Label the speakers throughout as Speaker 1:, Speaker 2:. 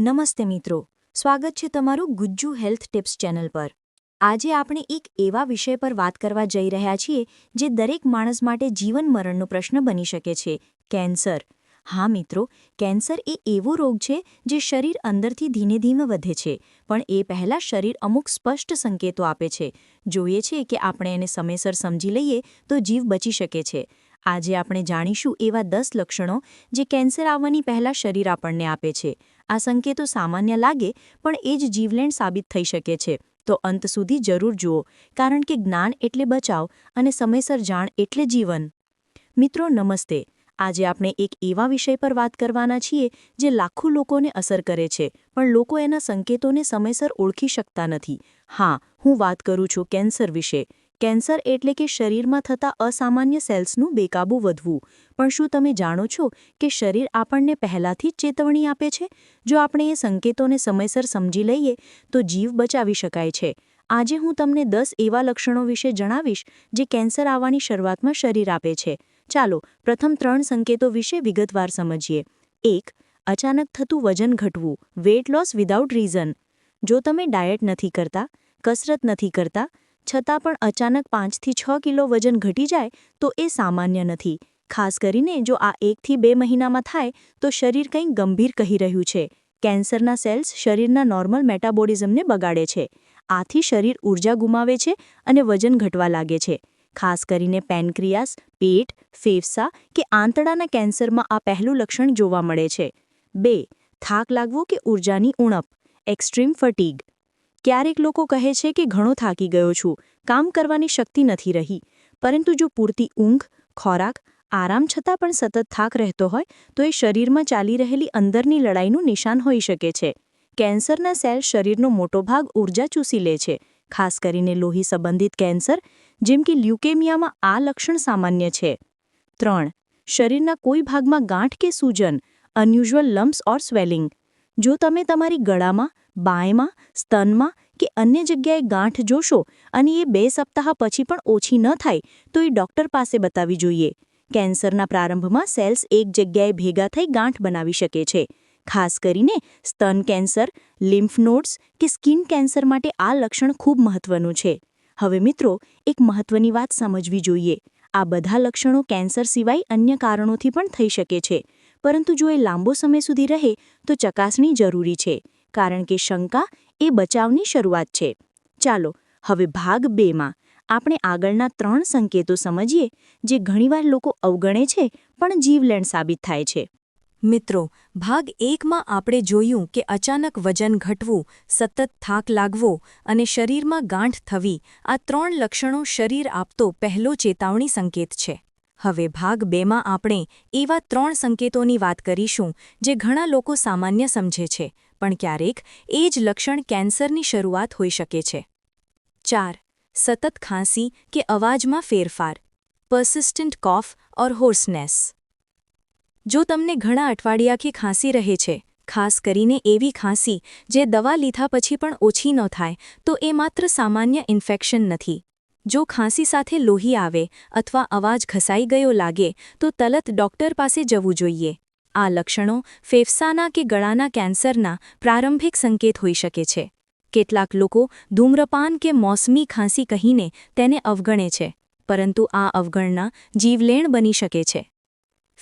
Speaker 1: નમસ્તે મિત્રો, સ્વાગત છે તમારું ગુજ્જુ હેલ્થ ટિપ્સ ચેનલ પર. આજે આપણે એક એવા વિષય પર વાત કરવા જઈ રહ્યા છીએ, જે દરેક માણસ માટે જીવન મરણનો પ્રશ્ન બની શકે છે, કેન્સર. હા મિત્રો, કેન્સર એ એવો રોગ છે, જે શરીર અંદરથી ધીમે ધીમે વધે છે, પણ એ પહેલાં શરીર અમુક સ્પષ્ટ સંકેતો આપે છે. જોઈએ છે કે આપણે એને સમયસર સમજી લઈએ તો જીવ બચી શકે છે. આજે આપણે જાણીશું એવા દસ લક્ષણો જે કેન્સર આવવાની પહેલાં શરીર આપણને આપે છે. આ સંકેતો સામાન્ય લાગે, પણ એ જ જીવલેણ સાબિત થઈ શકે છે. તો અંત સુધી જરૂર જુઓ, કારણ કે જ્ઞાન એટલે બચાવ અને સમયસર જાણ એટલે જીવન. મિત્રો, નમસ્તે. આજે આપણે એક એવા વિષય પર વાત કરવાના છીએ, જે લાખો લોકોને અસર કરે છે, પણ લોકો એના સંકેતોને સમયસર ઓળખી શકતા નથી. હા, હું વાત કરું છું કેન્સર વિશે. કેન્સર એટલે કે શરીરમાં થતા અસામાન્ય સેલ્સનું બેકાબુ વધવું. પણ શું તમે જાણો છો કે શરીર આપણને પહેલાંથી જ ચેતવણી આપે છે? જો આપણે એ સંકેતોને સમયસર સમજી લઈએ, તો જીવ બચાવી શકાય છે. આજે હું તમને દસ એવા લક્ષણો વિશે જણાવીશ જે કેન્સર આવવાની શરૂઆતમાં શરીર આપે છે. ચાલો, પ્રથમ ત્રણ સંકેતો વિશે વિગતવાર સમજીએ. એક, અચાનક થતું વજન ઘટવું. વેટ લોસ વિધાઉટ રીઝન જો તમે ડાયટ નથી કરતા, કસરત નથી કરતા છતાં પણ અચાનક પાંચથી છ કિલો વજન ઘટી જાય તો એ સામાન્ય નથી. ખાસ કરીને જો આ એકથી બે મહિનામાં થાય તો શરીર કંઈક ગંભીર કહી રહ્યું છે. કેન્સરના સેલ્સ શરીરના નોર્મલ મેટાબોલિઝમને બગાડે છે. આથી શરીર ઊર્જા ગુમાવે છે અને વજન ઘટવા લાગે છે. ખાસ કરીને પેનક્રિયાસ, પેટ, ફેફસા કે આંતડાના કેન્સરમાં આ પહેલું લક્ષણ જોવા મળે છે. બે, થાક લાગવો કે ઊર્જાની ઉણપ? Extreme fatigue. ક્યારેક લોકો કહે છે કે ઘણો થાકી ગયો છું, કામ કરવાની શક્તિ નથી રહી. પરંતુ જો પૂરતી ઊંઘ, ખોરાક, આરામ છતાં પણ સતત થાક રહેતો હોય, તો એ શરીરમાં ચાલી રહેલી અંદરની લડાઈનું નિશાન હોઈ શકે છે. કેન્સરના સેલ શરીરનો મોટો ભાગ ઊર્જા ચૂસી લે છે. ખાસ કરીને લોહી સંબંધિત કેન્સર, જેમ કે લ્યુકેમિયામાં આ લક્ષણ સામાન્ય છે. ત્રણ. શરીરના કોઈ ભાગમાં ગાંઠ કે સૂજન, અનયુઝ્યુઅલ લમ્પ્સ ઓર સ્વેલિંગ. જો તમે તમારી ગળામાં, બાયમાં, સ્તનમાં કે અન્ય જગ્યાએ ગાંઠ જોશો અને એ બે સપ્તાહ પછી પણ ઓછી ન થાય, તો એ ડૉક્ટર પાસે બતાવી જોઈએ. કેન્સરના પ્રારંભમાં સેલ્સ એક જગ્યાએ ભેગા થઈ ગાંઠ બનાવી શકે છે. ખાસ કરીને સ્તન કેન્સર, લિમ્ફ નોડ્સ કે સ્કિન કેન્સર માટે આ લક્ષણ ખૂબ મહત્વનું છે. હવે મિત્રો, એક મહત્વની વાત સમજવી જોઈએ. આ બધા લક્ષણો કેન્સર સિવાય અન્ય કારણોથી પણ થઈ શકે છે. પરંતુ જો એ લાંબો સમય સુધી રહે, તો ચકાસણી જરૂરી છે, કારણ કે શંકા એ બચાવની શરૂઆત છે. ચાલો, હવે ભાગ બેમાં આપણે આગળના ત્રણ સંકેતો સમજીએ, જે ઘણીવાર લોકો અવગણે છે, પણ જીવલેણ સાબિત થાય છે. મિત્રો, ભાગ એકમાં આપણે જોયું કે અચાનક વજન ઘટવું, સતત થાક લાગવો અને શરીરમાં ગાંઠ થવી, આ ત્રણ લક્ષણો શરીર આપતો પહેલો ચેતાવણી સંકેત છે. હવે ભાગ બેમાં આપણે એવા ત્રણ સંકેતોની વાત કરીશું જે ઘણા લોકો સામાન્ય સમજે છે, પણ ક્યારેક એ જ લક્ષણ કેન્સરની શરૂઆત હોઈ શકે છે. ચાર, સતત ખાંસી કે અવાજમાં ફેરફાર પર્સિસ્ટન્ટ કોફ ઓર હોર્સનેસ જો તમને ઘણા અઠવાડિયાથી ખાંસી રહે છે, ખાસ કરીને એવી ખાંસી જે દવા લીધા પછી પણ ઓછી ન થાય, તો એ માત્ર સામાન્ય ઇન્ફેક્શન નથી. જો ખાંસી સાથે લોહી આવે અથવા અવાજ ઘસાઈ ગયો લાગે, તો તલત ડોક્ટર પાસે જવું જોઈએ. આ લક્ષણો ફેફસાના કે ગળાના કેન્સરના પ્રારંભિક સંકેત હોઈ શકે છે. કેટલાક લોકો ધૂમ્રપાન કે મોસમી ખાંસી કહીને તેને અવગણે છે, પરંતુ આ અવગણના જીવલેણ બની શકે છે.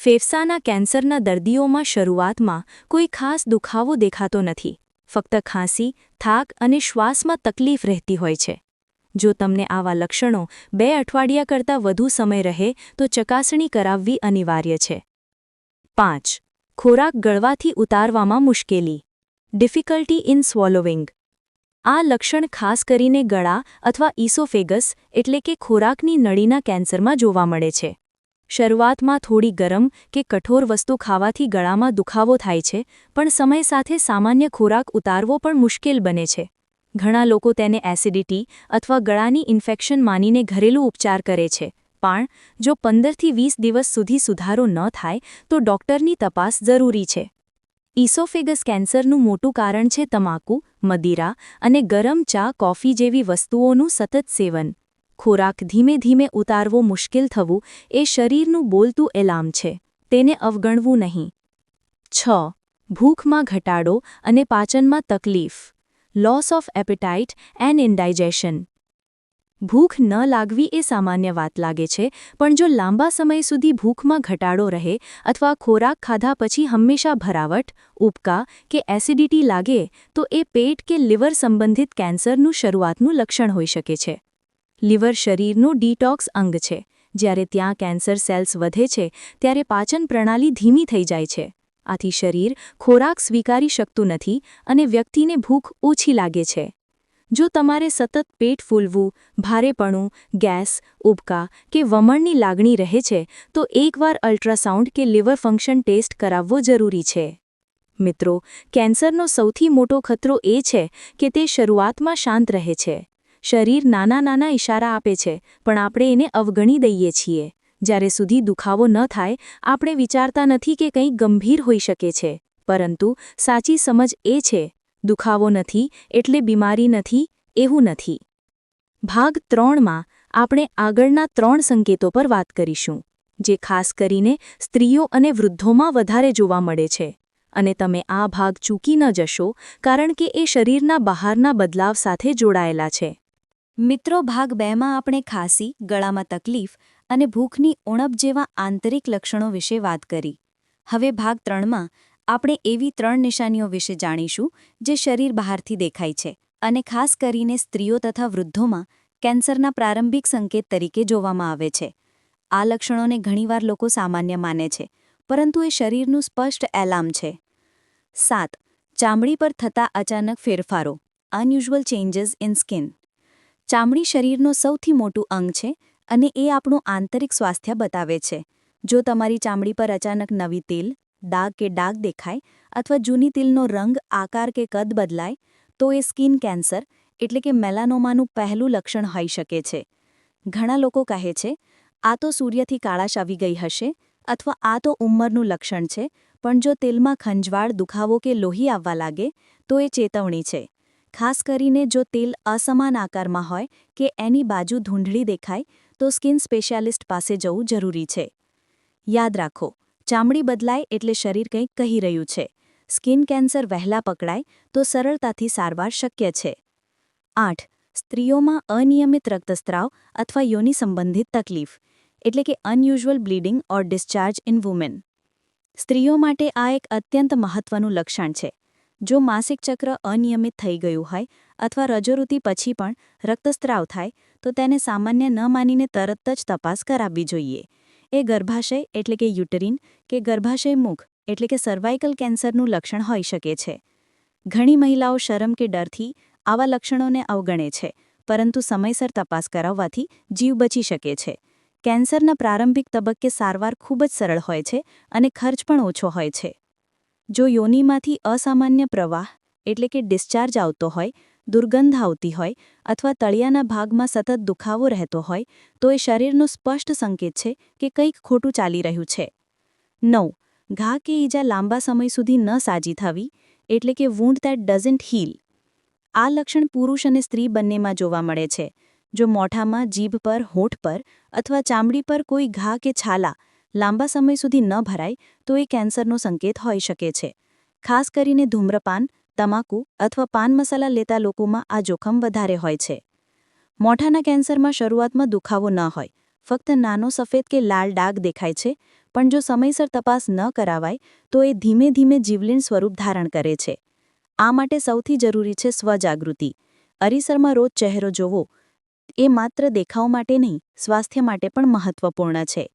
Speaker 1: ફેફસાના કેન્સરના દર્દીઓમાં શરૂઆતમાં કોઈ ખાસ દુખાવો દેખાતો નથી. ફક્ત ખાંસી, થાક અને શ્વાસમાં તકલીફ રહેતી હોય છે. જો તમને આવા લક્ષણો બે અઠવાડિયા કરતાં વધુ સમય રહે, તો ચકાસણી કરાવવી અનિવાર્ય છે. પાંચ. ખોરાક ગળવાથી ઉતારવામાં મુશ્કેલી. ડિફિકલ્ટી ઇન સ્વોલોવિંગ આ લક્ષણ ખાસ કરીને ગળા અથવા ઇસોફેગસ એટલે કે ખોરાકની નળીના કેન્સરમાં જોવા મળે છે. શરૂઆતમાં થોડી ગરમ કે કઠોર વસ્તુ ખાવાથી ગળામાં દુખાવો થાય છે, પણ સમય સાથે સામાન્ય ખોરાક ઉતારવો પણ મુશ્કેલ બને છે. ઘણા લોકો તેને એસિડિટી અથવા ગળાની ઇન્ફેક્શન માનીને ઘરેલું ઉપચાર કરે છે. પણ, જો પંદરથી વીસ દિવસ સુધી સુધારો ન થાય, તો ડોક્ટરની તપાસ જરૂરી છે. ઇસોફેગસ કેન્સરનું મોટું કારણ છે તમાકુ, મદિરા અને ગરમ ચા, કોફી જેવી વસ્તુઓનું સતત સેવન. ખોરાક ધીમે ધીમે ઉતારવો મુશ્કેલ થવું એ શરીરનું બોલતું એલાર્મ છે. તેને અવગણવું નહીં. છ. ભૂખમાં ઘટાડો અને પાચનમાં તકલીફ. Loss of appetite and indigestion. ભૂખ ન લાગવી એ સામાન્ય વાત લાગે છે, પણ જો લાંબા સમય સુધી ભૂખમાં ઘટાડો રહે અથવા ખોરાક ખાધા પછી હંમેશા ભરાવટ ઉપકા કે એસિડિટી લાગે, તો એ પેટ કે લીવર સંબંધિત કેન્સરનું શરૂઆતનું લક્ષણ હોઈ શકે છે. લીવર શરીરનું ડીટોક્સ અંગ છે. જ્યારે ત્યાં કેન્સર સેલ્સ વધે છે, ત્યારે પાચન પ્રણાલી ધીમી થઈ જાય છે. આથી શરીર ખોરાક સ્વીકારી શકતું નથી અને વ્યક્તિને ભૂખ ઓછી લાગે છે. જો તમારે સતત પેટ ફૂલવું, ભારેપણું, ગેસ, ઉબકા કે વમણની લાગણી રહે છે, તો એકવાર અલ્ટ્રાસાઉન્ડ કે લિવર ફંક્શન ટેસ્ટ કરાવવો જરૂરી છે. મિત્રો, કેન્સરનો સૌથી મોટો ખતરો એ છે કે તે શરૂઆતમાં શાંત રહે છે. શરીર નાના નાના ઇશારા આપે છે, પણ આપણે એને અવગણી દઈએ છીએ. જ્યારે સુધી દુખાવો ન થાય, આપણે વિચારતા નથી કે કંઈ ગંભીર હોઈ શકે છે. પરંતુ સાચી સમજ એ છે, દુખાવો નથી એટલે બીમારી નથી, એવું નથી. ભાગ ત્રણમાં આપણે આગળના ત્રણ સંકેતો પર વાત કરીશું, જે ખાસ કરીને સ્ત્રીઓ અને વૃદ્ધોમાં વધારે જોવા મળે છે. અને તમે આ ભાગ ચૂકી ન જશો, કારણ કે એ શરીરના બહારના બદલાવ સાથે જોડાયેલા છે. મિત્રો, ભાગ બેમાં આપણે ખાંસી, ગળામાં તકલીફ અને ભૂખની ઉણપ જેવા આંતરિક લક્ષણો વિશે વાત કરી. હવે ભાગ ત્રણમાં આપણે એવી ત્રણ નિશાનીઓ વિશે જાણીશું, જે શરીર બહારથી દેખાય છે અને ખાસ કરીને સ્ત્રીઓ તથા વૃદ્ધોમાં કેન્સરના પ્રારંભિક સંકેત તરીકે જોવામાં આવે છે. આ લક્ષણોને ઘણીવાર લોકો સામાન્ય માને છે, પરંતુ એ શરીરનું સ્પષ્ટ એલાર્મ છે. સાત, ચામડી પર થતા અચાનક ફેરફારો અનયુઝ્યુઅલ ચેન્જીસ ઇન સ્કિન ચામડી શરીરનો સૌથી મોટું અંગ છે અને એ આપણું આંતરિક સ્વાસ્થ્ય બતાવે છે. જો તમારી ચામડી પર અચાનક નવી તિલ દાગ કે ડાઘ દેખાય અથવા જૂની તિલનો રંગ, આકાર કે કદ બદલાય, તો એ સ્કિન કેન્સર, એટલે કે મેલાનોમાનું પહેલું લક્ષણ હોઈ શકે છે. ઘણા લોકો કહે છે, આ તો સૂર્યથી કાળાશ આવી ગઈ હશે અથવા આ તો ઉંમરનું લક્ષણ છે, પણ જો તેલમાં ખંજવાળ, દુખાવો કે લોહી આવવા લાગે, તો એ ચેતવણી છે. ખાસ કરીને જો તેલ અસમાન આકારમાં હોય કે એની બાજુ ધૂંઢળી દેખાય તો સ્કિન સ્પેશિયાલિસ્ટ પાસે જવું જરૂરી છે. યાદ રાખો, ચામડી બદલાય એટલે શરીર કંઈક કહી રહ્યું છે. સ્કિન કેન્સર વહેલા પકડાય તો સરળતાથી સારવાર શક્ય છે. આઠ, સ્ત્રીઓમાં અનિયમિત રક્તસ્ત્રાવ અથવા યોની સંબંધિત તકલીફ, એટલે કે unusual bleeding or discharge in women. સ્ત્રીઓ માટે આ એક અત્યંત મહત્વનું લક્ષણ છે. જો માસિક ચક્ર અનિયમિત થઈ ગયું હોય અથવા રજોઋતિ પછી પણ રક્તસ્ત્રાવ થાય, તો તેને સામાન્ય ન માનીને તરત જ તપાસ કરાવવી જોઈએ. એ ગર્ભાશય એટલે કે યુટરીન કે ગર્ભાશય મુખ એટલે કે સર્વાઇકલ કેન્સરનું લક્ષણ હોઈ શકે છે. ઘણી મહિલાઓ શરમ કે ડરથી આવા લક્ષણોને અવગણે છે, પરંતુ સમયસર તપાસ કરાવવાથી જીવ બચી શકે છે. કેન્સરના પ્રારંભિક તબક્કે સારવાર ખૂબ જ સરળ હોય છે અને ખર્ચ પણ ઓછો હોય છે. જો યોનિમાંથી અસામાન્ય પ્રવાહ, એટલે કે ડિસ્ચાર્જ આવતો હોય, દુર્ગંધ આવતી હોય, અથવા તળિયાના ભાગમાં સતત દુખાવો રહેતો હોય, તો એ શરીરનો સ્પષ્ટ સંકેત છે કે કંઈક ખોટું ચાલી રહ્યું છે. નવ. ઘા કે ઈજા લાંબા સમય સુધી ન સાજી થવી, એટલે કે વૂંડ દેટ ડઝન્ટ હીલ આ લક્ષણ પુરુષ અને સ્ત્રી બંનેમાં જોવા મળે છે. જો મોઢામાં જીભ પર, હોઠ પર, અથવા ચામડી પર કોઈ ઘા કે છાલા લાંબા સમય સુધી ન ભરાય તો એ કેન્સરનો સંકેત હોઈ શકે છે. ખાસ કરીને ધૂમ્રપાન, તમાકુ અથવા પાન મસાલા લેતા લોકોમાં આ જોખમ વધારે હોય છે. મોઢાના કેન્સરમાં શરૂઆતમાં દુખાવો ન હોય. ફક્ત નાનો સફેદ કે લાલ ડાઘ દેખાય છે, પણ જો સમયસર તપાસ ન કરાવાય, તો એ ધીમે ધીમે જીવલીન સ્વરૂપ ધારણ કરે છે. આ માટે સૌથી જરૂરી છે સ્વજાગૃતિ. અરીસરમાં રોજ ચહેરો જોવો. એ માત્ર દેખાવ માટે નહીં, સ્વાસ્થ્ય માટે પણ મહત્વપૂર્ણ છે.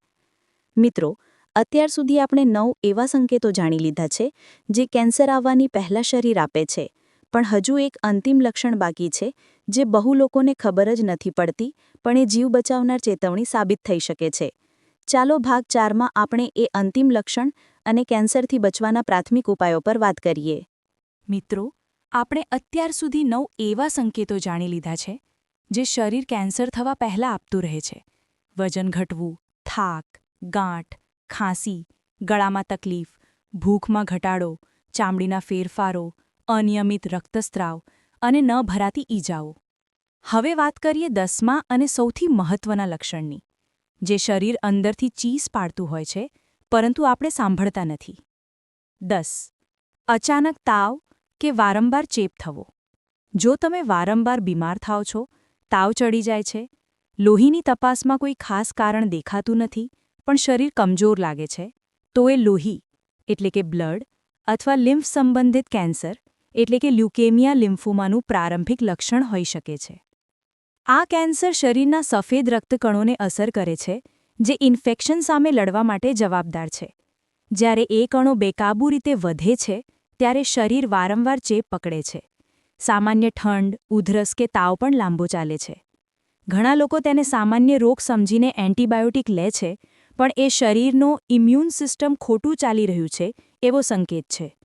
Speaker 1: મિત્રો, અત્યાર સુધી આપણે નવ એવા સંકેતો જાણી લીધા છે, જે કેન્સર આવવાની પહેલા શરીર આપે છે. પણ હજુ એક અંતિમ લક્ષણ બાકી છે, જે બહુ લોકોને ખબર જ નથી પડતી, પણ એ જીવ બચાવનાર ચેતવણી સાબિત થઈ શકે છે. ચાલો ભાગ ચારમાં આપણે એ અંતિમ લક્ષણ અને કેન્સરથી બચવાના પ્રાથમિક ઉપાયો પર વાત કરીએ. મિત્રો, આપણે અત્યાર સુધી નવ એવા સંકેતો જાણી લીધા છે, જે શરીર કેન્સર થવા પહેલાં આપતું રહે છે. વજન ઘટવું, થાક ગાંઠ, ખાંસી, ગળામાં તકલીફ, ભૂખમાં ઘટાડો, ચામડીના ફેરફારો, અનિયમિત રક્તસ્ત્રાવ અને ન ભરાતી ઈજાઓ. હવે વાત કરીએ દસમા અને સૌથી મહત્વના લક્ષણની, જે શરીર અંદરથી ચીસ પાડતું હોય છે, પરંતુ આપણે સાંભળતા નથી. દસ. અચાનક તાવ કે વારંવાર ચેપ થવો. જો તમે વારંવાર બીમાર થાઓ છો, તાવ ચડી જાય છે, લોહીની તપાસમાં કોઈ ખાસ કારણ દેખાતું નથી પણ શરીર કમજોર લાગે છે, તો એ લોહી, એટલે કે બ્લડ, અથવા લિમ્ફ સંબંધિત કેન્સર, એટલે કે લ્યુકેમિયા લિમ્ફોમાનું પ્રારંભિક લક્ષણ હોઈ શકે છે. આ કેન્સર શરીરના સફેદ રક્તકણોને અસર કરે છે, જે ઇન્ફેક્શન સામે લડવા માટે જવાબદાર છે. જ્યારે એ કણો બેકાબૂ રીતે વધે છે, ત્યારે શરીર વારંવાર ચેપ પકડે છે. સામાન્ય ઠંડ, ઉધરસ કે તાવ પણ લાંબો ચાલે છે. ઘણા લોકો તેને સામાન્ય રોગ સમજીને એન્ટીબાયોટિક લે છે પણ એ શરીરનો ઇમ્યુન સિસ્ટમ ખોટું ચાલી રહ્યું છે એવો સંકેત છે.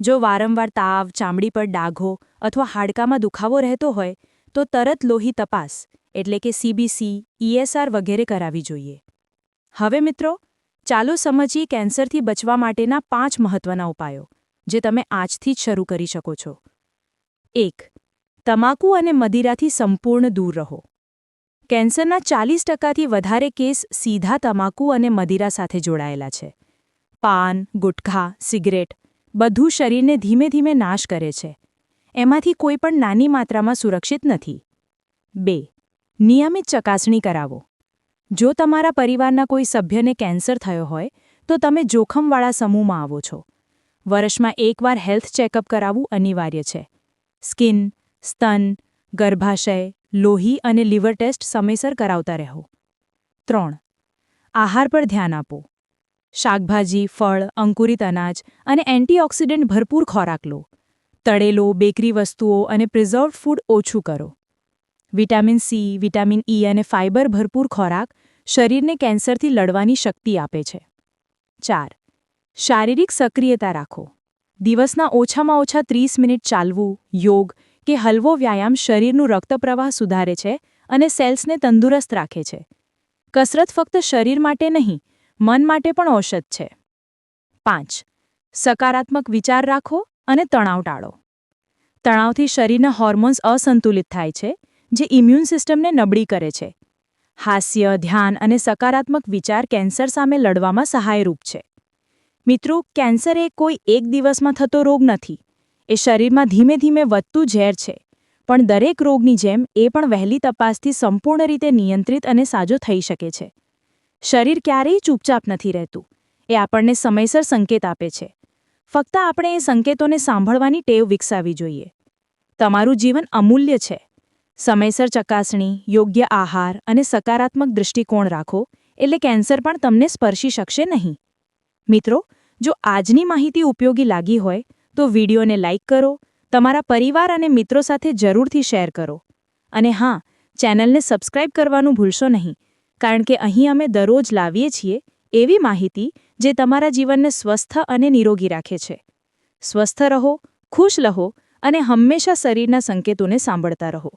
Speaker 1: જો વારંવાર તાવ, ચામડી પર ડાઘો અથવા હાડકામાં દુખાવો રહેતો હોય, તો તરત લોહી તપાસ, એટલે કે સીબીસી ઈએસઆર વગેરે કરાવી જોઈએ. હવે મિત્રો, ચાલો સમજીએ કેન્સરથી બચવા માટેના પાંચ મહત્વના ઉપાયો, જે તમે આજથી જ શરૂ કરી શકો છો. એક, તમાકુ અને મદિરાથી સંપૂર્ણ દૂર રહો. કેન્સરના ચાલીસ ટકાથી વધારે કેસ સીધા તમાકુ અને મદિરા સાથે જોડાયેલા છે. પાન, ગુટખા, સિગરેટ બધું શરીરને ધીમે ધીમે નાશ કરે છે. એમાંથી કોઈ પણ નાની માત્રામાં સુરક્ષિત નથી. બે, નિયમિત ચકાસણી કરાવો. જો તમારા પરિવારના કોઈ સભ્યને કેન્સર થયો હોય, તો તમે જોખમવાળા સમૂહમાં આવો છો. વર્ષમાં એકવાર હેલ્થ ચેકઅપ કરાવવું અનિવાર્ય છે. સ્કિન, સ્તન ગર્ભાશય, લોહી અને લીવર ટેસ્ટ સમયસર કરાવતા રહો. ત્રણ, આહાર પર ધ્યાન આપો. શાકભાજી, ફળ, અંકુરિત અનાજ અને એન્ટીઓક્સિડન્ટ ભરપૂર ખોરાક લો. તળેલો, બેકરી વસ્તુઓ અને પ્રિઝર્વડ ફૂડ ઓછું કરો. વિટામિન સી, વિટામિન ઈ અને ફાઇબર ભરપૂર ખોરાક શરીરને કેન્સરથી લડવાની શક્તિ આપે છે. ચાર, શારીરિક સક્રિયતા રાખો. દિવસના ઓછામાં ઓછા ત્રીસ મિનિટ ચાલવું, યોગ કે હલવો વ્યાયામ શરીરનું રક્તપ્રવાહ સુધારે છે અને સેલ્સને તંદુરસ્ત રાખે છે. કસરત ફક્ત શરીર માટે નહીં, મન માટે પણ ઔષધ છે. પાંચ, સકારાત્મક વિચાર રાખો અને તણાવ ટાળો. તણાવથી શરીરના હોર્મોન્સ અસંતુલિત થાય છે, જે ઇમ્યુન સિસ્ટમને નબળી કરે છે. હાસ્ય, ધ્યાન અને સકારાત્મક વિચાર કેન્સર સામે લડવામાં સહાયરૂપ છે. મિત્રો, કેન્સર એ કોઈ એક દિવસમાં થતો રોગ નથી. એ શરીરમાં ધીમે ધીમે વધતું ઝેર છે. પણ દરેક રોગની જેમ એ પણ વહેલી તપાસથી સંપૂર્ણ રીતે નિયંત્રિત અને સાજો થઈ શકે છે. શરીર ક્યારેય ચૂપચાપ નથી રહેતું. એ આપણને સમયસર સંકેત આપે છે. ફક્ત આપણે એ સંકેતોને સાંભળવાની ટેવ વિકસાવી જોઈએ. તમારું જીવન અમૂલ્ય છે. સમયસર ચકાસણી, યોગ્ય આહાર અને સકારાત્મક દૃષ્ટિકોણ રાખો એટલે કેન્સર પણ તમને સ્પર્શી શકશે નહીં. મિત્રો, જો આજની માહિતી ઉપયોગી લાગી હોય તો વિડીયોને લાઇક કરો, તમારા પરિવાર અને મિત્રો સાથે જરૂરથી શેર કરો. અને હા, ચેનલને સબસ્ક્રાઇબ કરવાનું ભૂલશો નહીં, કારણ કે અહીં અમે દરરોજ લાવીએ છીએ એવી માહિતી જે તમારા જીવનને સ્વસ્થ અને નિરોગી રાખે છે. સ્વસ્થ રહો, ખુશ રહો અને હંમેશા શરીરના સંકેતોને સાંભળતા રહો.